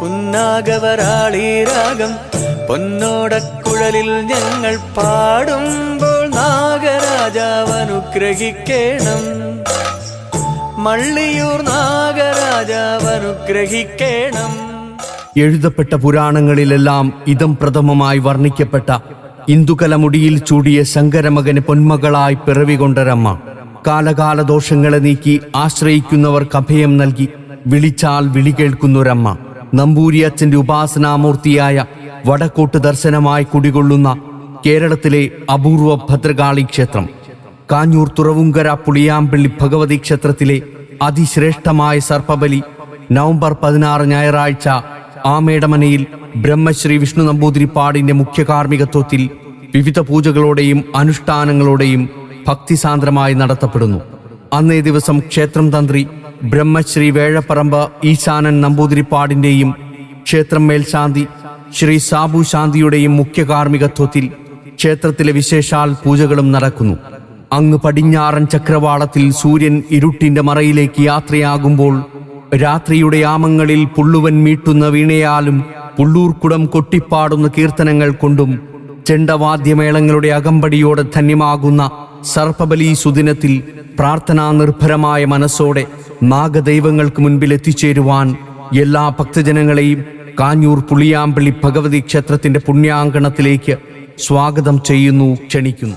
പുന്നാഗവരാളി രാഗം പൊന്നോടക്കുഴലിൽ ഞങ്ങൾ പാടുമ്പോൾ നാഗരാജാവ് അനുഗ്രഹിക്കണം മള്ളിയൂർ നാഗരാജാവ് അനുഗ്രഹിക്കണം എഴുതപ്പെട്ട പുരാണങ്ങളിലെല്ലാം ഇതം പ്രഥമമായി വർണിക്കപ്പെട്ട ഇന്ദുകലമുടിയിൽ ചൂടിയ ശങ്കരമകന് പൊന്മകളായി പിറവികൊണ്ടരമ്മ. കാലകാല ദോഷങ്ങളെ നീക്കി ആശ്രയിക്കുന്നവർക്ക് അഭയം നൽകി വിളിച്ചാൽ വിളി കേൾക്കുന്നൊരമ്മ. നമ്പൂരിയച്ഛന്റെ ഉപാസനാമൂർത്തിയായ വടക്കോട്ട് ദർശനമായി കുടികൊള്ളുന്ന കേരളത്തിലെ അപൂർവ ഭദ്രകാളി ക്ഷേത്രം കാഞ്ഞൂർ തുറവുങ്കര പുളിയാമ്പള്ളി ഭഗവതി ക്ഷേത്രത്തിലെ അതിശ്രേഷ്ഠമായ സർപ്പബലി നവംബർ പതിനാറ് ഞായറാഴ്ച ആമേടമനയിൽ ബ്രഹ്മശ്രീ വിഷ്ണു നമ്പൂതിരിപ്പാടിന്റെ മുഖ്യ കാർമ്മികത്വത്തിൽ വിവിധ പൂജകളോടെയും അനുഷ്ഠാനങ്ങളോടെയും ഭക്തിസാന്ദ്രമായി നടത്തപ്പെടുന്നു. അന്നേ ദിവസം ക്ഷേത്രം തന്ത്രി ബ്രഹ്മശ്രീ വേഴപ്പറമ്പ് ഈശാനൻ നമ്പൂതിരിപ്പാടിന്റെയും ക്ഷേത്രം മേൽശാന്തി ശ്രീ സാബു ശാന്തിയുടെയും മുഖ്യ കാർമ്മികത്വത്തിൽ ക്ഷേത്രത്തിലെ വിശേഷാൽ പൂജകളും നടക്കുന്നു. അങ്ങ് പടിഞ്ഞാറൻ ചക്രവാളത്തിൽ സൂര്യൻ ഇരുട്ടിന്റെ മറയിലേക്ക് യാത്രയാകുമ്പോൾ രാത്രിയുടെ ആമങ്ങളിൽ പുള്ളുവൻ മീട്ടുന്ന വീണയാലും പുള്ളൂർക്കുടം കൊട്ടിപ്പാടുന്ന കീർത്തനങ്ങൾ കൊണ്ടും ചെണ്ടവാദ്യമേളങ്ങളുടെ അകമ്പടിയോടെ ധന്യമാകുന്ന സർപ്പബലി സുദിനത്തിൽ പ്രാർത്ഥനാ നിർഭരമായ മനസ്സോടെ നാഗദൈവങ്ങൾക്ക് മുൻപിൽ എത്തിച്ചേരുവാൻ എല്ലാ ഭക്തജനങ്ങളെയും കാഞ്ഞൂർ പുളിയാമ്പള്ളി ഭഗവതി ക്ഷേത്രത്തിന്റെ പുണ്യാങ്കണത്തിലേക്ക് സ്വാഗതം ചെയ്യുന്നു ക്ഷണിക്കുന്നു.